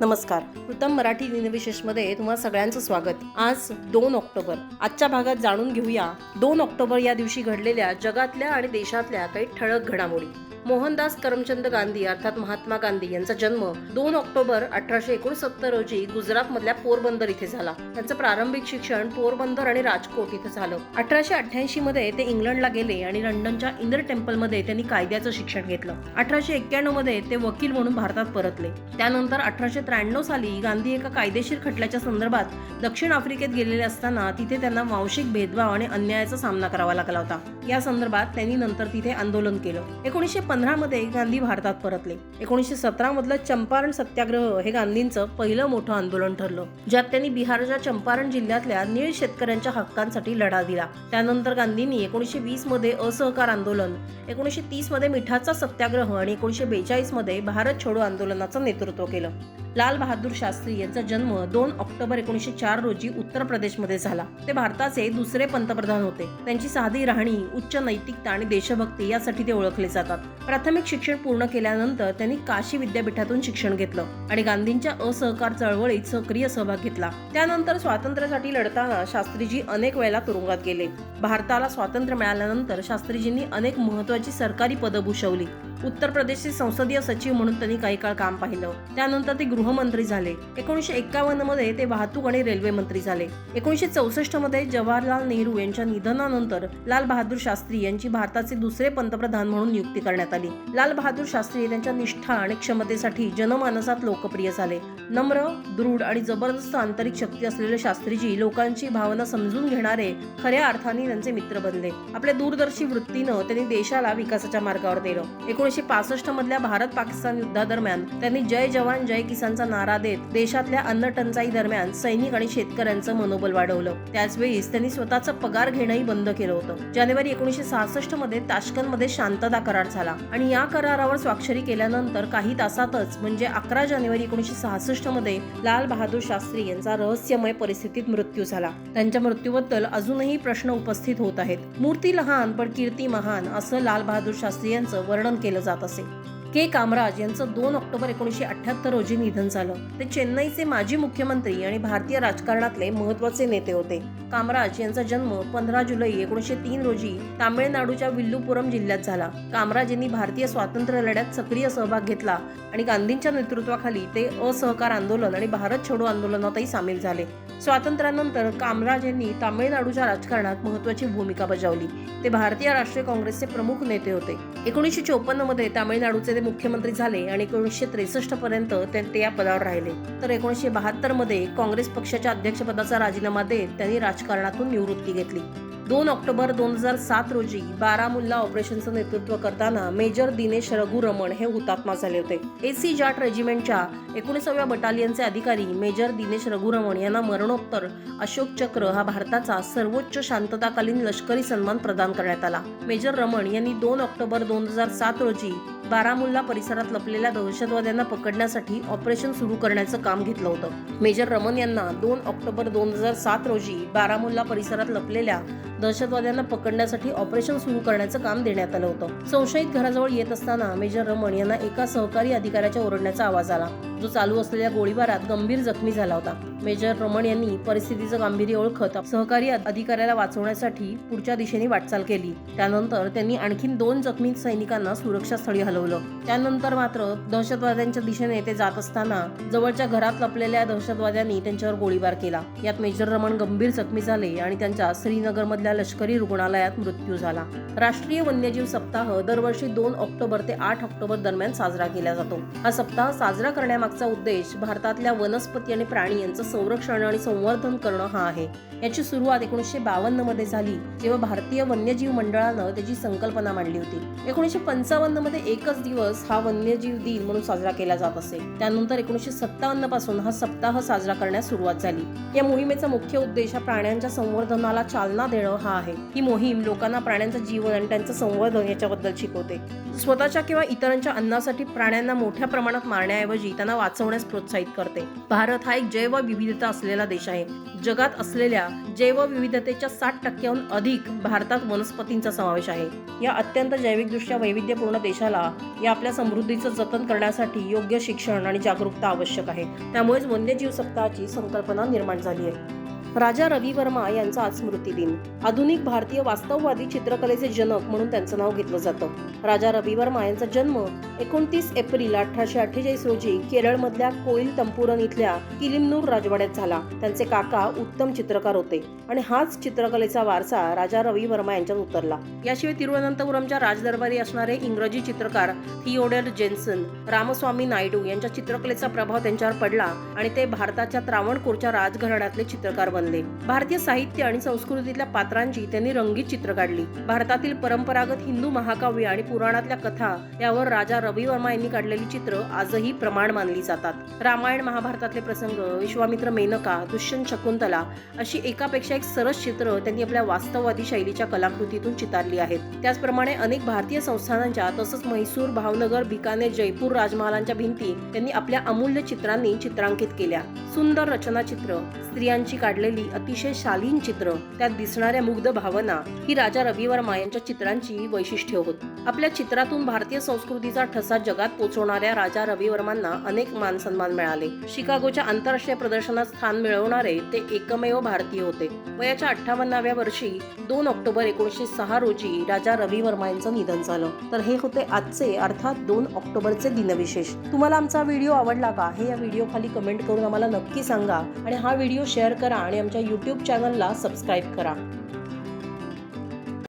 नमस्कार. प्रथम मराठी दिनविशेषमध्ये तुम्हाला सगळ्यांचं स्वागत. आज दोन ऑक्टोबर. आजच्या भागात जाणून घेऊया दोन ऑक्टोबर या दिवशी घडलेल्या जगातल्या आणि देशातल्या काही ठळक घडामोडी. मोहनदास करमचंद गांधी अर्थात महात्मा गांधी यांचा जन्म दोन ऑक्टोबर अठराशे एकोणसत्तर रोजी गुजरातमधल्या पोरबंदर इथे झाला. त्यांचं प्रारंभिक शिक्षण पोरबंदर आणि राजकोट इथे झालं. अठराशे अठ्ठ्याऐंशी मध्ये ते इंग्लंडला गेले आणि लंडनच्या इंदर टेम्पलमध्ये त्यांनी कायद्याचं शिक्षण घेतलं. अठराशे एक्क्याण्णवमध्ये ते वकील म्हणून भारतात परतले. त्यानंतर अठराशे त्र्याण्णव साली गांधी एका कायदेशीर खटल्याच्या संदर्भात दक्षिण आफ्रिकेत गेलेले असताना तिथे त्यांना वांशिक भेदभाव आणि अन्यायाचा सामना करावा लागला होता. या संदर्भात त्यांनी नंतर तिथे आंदोलन केलं. एकोणीसशे पंधरामध्ये गांधी भारतात परतले. एकोणीसशे सतरामधलं चंपारण सत्याग्रह हे गांधींचं पहिलं मोठं आंदोलन ठरलं ज्यात त्यांनी बिहारच्या चंपारण जिल्ह्यातल्या नीळ शेतकऱ्यांच्या हक्कांसाठी लढा दिला. त्यानंतर गांधींनी एकोणीसशे वीसमध्ये असहकार आंदोलन एकोणीसशे तीसमध्ये मिठाचा सत्याग्रह आणि एकोणीसशे बेचाळीसमध्ये भारत छोडो आंदोलनाचं नेतृत्व केलं. लाल बहादूर शास्त्री यांचा जन्म दोन ऑक्टोबर एकोणीसशे चार रोजी उत्तर प्रदेशमध्ये झाला. ते भारताचे दुसरे पंतप्रधान होते. त्यांची साधी राहणी उच्च नैतिकता आणि देशभक्ती यासाठी ते ओळखले जातात. प्राथमिक शिक्षण पूर्ण केल्यानंतर त्यांनी काशी विद्यापीठातून शिक्षण घेतलं आणि गांधींच्या असहकार चळवळीत सक्रिय सहभाग घेतला. त्यानंतर स्वातंत्र्यासाठी लढताना शास्त्रीजी अनेक वेळेला तुरुंगात गेले. भारताला स्वातंत्र्य मिळाल्यानंतर शास्त्रीजींनी अनेक महत्वाची सरकारी पदं भूषवली. उत्तर प्रदेशचे संसदीय सचिव म्हणून त्यांनी काही काळ काम पाहिलं. त्यानंतर ते गृहमंत्री झाले. एकोणीसशे एक्कावन्नमध्ये ते वाहतूक आणि रेल्वे मंत्री झाले. एकोणीसशे चौसष्टमध्ये जवाहरलाल नेहरू यांच्या निधनानंतर लाल बहादूर शास्त्री यांची भारताचे दुसरे पंतप्रधान म्हणून नियुक्ती करण्यात आली. लाल बहादूर शास्त्री त्यांच्या निष्ठा आणि क्षमतेसाठी जनमानसात लोकप्रिय झाले. नम्र दृढ आणि जबरदस्त आंतरिक शक्ती असलेले शास्त्रीजी लोकांची भावना समजून घेणारे खऱ्या अर्थाने त्यांचे मित्र बनले. आपल्या दूरदर्शी वृत्तीनं त्यांनी देशाला विकासाच्या मार्गावर नेलं. एकोणीसशे पासष्ट मधल्या भारत पाकिस्तान युद्धादरम्यान त्यांनी जय जवान जय किसानचा नारा देत देशातल्या अन्न टंचाई दरम्यान सैनिक आणि शेतकऱ्यांचं मनोबल वाढवलं. त्याचवेळीस त्यांनी स्वतःचा पगार घेणंही बंद केलं होतं. जानेवारी एकोणीसशे सहासष्टमध्ये ताश्कंदमध्ये शांतता करार झाला आणि या करारावर स्वाक्षरी केल्यानंतर काही तासातच म्हणजे अकरा जानेवारी एकोणीसशे सहासष्टमध्ये लाल बहादूर शास्त्री यांचा रहस्यमय परिस्थितीत मृत्यू झाला. त्यांच्या मृत्यूबद्दल अजूनही प्रश्न उपस्थित होत आहेत. मूर्ती लहान पण कीर्ती महान असं लाल बहादूर शास्त्री यांचं वर्णन केलं जात असे के. कामराज यांचं दोन ऑक्टोबर एकोणीसशे अठ्याहत्तर रोजी निधन झालं. ते चेन्नईचे माजी मुख्यमंत्री आणि भारतीय राजकारणातले महत्त्वाचे नेते होते. कामराज यांचा जन्म पंधरा जुलै एकोणीसशे तीन रोजी तामिळनाडूच्या विल्लुपुरम जिल्ह्यात झाला. कामराज यांनी भारतीय स्वातंत्र्य लढ्यात सक्रिय सहभाग घेतला आणि गांधींच्या नेतृत्वाखाली ते असहकार आंदोलन आणि भारत छोडो आंदोलनातही सामील झाले. स्वातंत्र्यानंतर कामराज यांनी तामिळनाडूच्या राजकारणात महत्वाची भूमिका बजावली. ते भारतीय राष्ट्रीय काँग्रेसचे प्रमुख नेते होते. एकोणीसशे चोपन्नमध्ये तामिळनाडूचे ते मुख्यमंत्री झाले आणि एकोणीसशे त्रेसष्ट पर्यंत ते या पदावर राहिले. तर एकोणीसशे बहात्तरमध्ये काँग्रेस पक्षाच्या अध्यक्षपदाचा राजीनामा देत त्यांनी राजकारणातून निवृत्ती घेतली. दोन ऑक्टोबर दोन हजार सात रोजी बारामुल्ला ऑपरेशनचं नेतृत्व करताना मेजर दिनेश रघुरमण हे हुतात्मा झाले होते. एसी जाट रेजिमेंटच्या एकोणीसाव्या बटालियनचे अधिकारी मेजर दिनेश रघुरमण यांना मरणोत्तर अशोक चक्र हा भारताचा सर्वोच्च शांतताकालीन लष्करी सन्मान प्रदान करण्यात आला. मेजर रमण यांनी दोन ऑक्टोबर दोन हजार सात रोजी बारामुल्ला परिसरात लपलेल्या दहशतवाद्यांना पकडण्यासाठी ऑपरेशन सुरू करण्याचं काम घेतलं होतं. मेजर रमन यांना दोन ऑक्टोबर दोन हजार सात रोजी बारामुल्ला परिसरात लपलेल्या दहशतवाद्यांना पकडण्यासाठी ऑपरेशन सुरू करण्याचं काम देण्यात आलं होतं. संशयित घराजवळ येत असताना मेजर रमण यांना एका सहकारी अधिकाऱ्याच्या ओरडण्याचा आवाज आला. जो चालू असलेल्या गोळीबारात गंभीर जखमी झाला होता. मेजर रमण यांनी परिस्थितीचं गांभीर्य ओळखत सहकारी अधिकाऱ्याला वाचवण्यासाठी पुढच्या दिशेने वाटचाल केली. त्यानंतर त्यांनी आणखी दोन जखमी सैनिकांना सुरक्षा स्थळी हलवलं. त्यानंतर मात्र दहशतवाद्यांच्या दिशेने ते जात असताना जवळच्या घरात लपलेल्या दहशतवाद्यांनी त्यांच्यावर गोळीबार केला. यात मेजर रमण गंभीर जखमी झाले आणि त्यांच्या श्रीनगर मधल्या लष्करी रुग्णालयात मृत्यू झाला. राष्ट्रीय वन्यजीव सप्ताह दरवर्षी दोन ऑक्टोबर ते आठ ऑक्टोबर दरम्यान साजरा केला जातो. हा सप्ताह साजरा करण्यामागचा उद्देश भारतातल्या वनस्पती आणि प्राणी यांचं संरक्षण आणि संवर्धन करणं हा आहे. याची सुरुवात एकोणीसशे बावन्नमध्ये झाली जेव्हा भारतीय वन्यजीव मंडळानं त्याची संकल्पना मांडली होती. एकोणीसशे पंचावन्नमध्ये एकच दिवस हा वन्यजीव दिन म्हणून साजरा केला जात असे. त्यानंतर एकोणीसशे सत्तावन्नपासून हा सप्ताह साजरा करण्यास सुरुवात झाली. या मोहिमेचा मुख्य उद्देश हा प्राण्यांच्या संवर्धनाला चालना देणं हा आहे. ही मोहीम लोकांना प्राण्यांचं जीवन आणि त्यांचं संवर्धन याच्याबद्दल शिकवते. स्वतःच्या किंवा इतरांच्या अन्नासाठी प्राण्यांना मोठ्या प्रमाणात मारण्याऐवजी त्यांना वाचवण्यास प्रोत्साहित करते. भारत हा एक जैवविविधता असलेला देश आहे. जगात असलेल्या जैवविविधतेच्या साठ टक्क्याहून अधिक भारतात वनस्पतींचा समावेश आहे. या अत्यंत जैविकदृष्ट्या वैविध्यपूर्ण देशाला या आपल्या समृद्धीचं जतन करण्यासाठी योग्य शिक्षण आणि जागरूकता आवश्यक आहे. त्यामुळेच वन्यजीव सप्ताहाची संकल्पना निर्माण झाली आहे. राजा रवी वर्मा यांचा आज स्मृतिदिन. आधुनिक भारतीय वास्तववादी चित्रकलेचे जनक म्हणून त्यांचं नाव घेतलं जातं. राजा रवी वर्मा यांचा जन्म एकोणतीस एप्रिल अठराशे अठ्ठेचाळीस रोजी केरळमधल्या कोईल तंपुरन इथल्या किलिमनूर राजवाड्यात झाला. त्यांचे काका उत्तम चित्रकार होते आणि हाच चित्रकलेचा वारसा राजा रवी वर्मा यांच्यात उतरला. याशिवाय तिरुवनंतपुरमच्या राजदरबारी असणारे इंग्रजी चित्रकार थिओडर जेन्सन रामस्वामी नायडू यांच्या चित्रकलेचा प्रभाव त्यांच्यावर पडला आणि ते भारताच्या त्रावणकोरच्या राजघराण्यातले चित्रकार बनले. भारतीय साहित्य आणि संस्कृतीतल्या पात्रांची त्यांनी रंगीत चित्र काढली. भारतातील परंपरागत हिंदू महाकाव्य आणि पुराणातल्या कथा यावर राजा रवी वर्मा यांनी काढलेली चित्र आजही प्रमाण मानली जातात. रामायण महाभारतातले प्रसंग विश्वामित्र मेनका दुष्यंत शकुंतला अशी एकापेक्षा एक सरस चित्र त्यांनी आपल्या वास्तववादी शैलीच्या कलाकृतीतून चितारली आहेत. त्याचप्रमाणे अनेक भारतीय संस्थानांच्या तसंच म्हैसूर भावनगर बिकानेर जयपूर राजमहालांच्या भिंती त्यांनी आपल्या अमूल्य चित्रांनी चित्रांकित केल्या. सुंदर रचना चित्र स्त्रियांची काढलेली अतिशय शालीन चित्र त्यात दिसणाऱ्या मुग्ध भावना ही राजा रवी वर्मा यांच्या चित्रांची वैशिष्ट्य होत. आपल्या चित्रातून भारतीय संस्कृतीचा ठसा जगात पोचवणाऱ्या राजा रविवर्मांना अनेक मान सन्मान मिळाले. शिकागोच्या आंतरराष्ट्रीय प्रदर्शनात स्थान मिळवणारे ते एकमेव भारतीय होते. वयाच्या अठ्ठावन्नाव्या वर्षी दोन ऑक्टोबर एकोणीसशे सहा रोजी राजा रवी वर्मा यांचं निधन झालं. तर हे होते आजचे अर्थात दोन ऑक्टोबरचे दिनविशेष. तुम्हाला आमचा व्हिडिओ आवडला का? हे या व्हिडिओ खाली कमेंट करून आम्हाला नक्की सांगा आणि हा व्हिडिओ शेअर करा आणि आमच्या यूट्यूब चॅनलला सबस्क्राईब करा.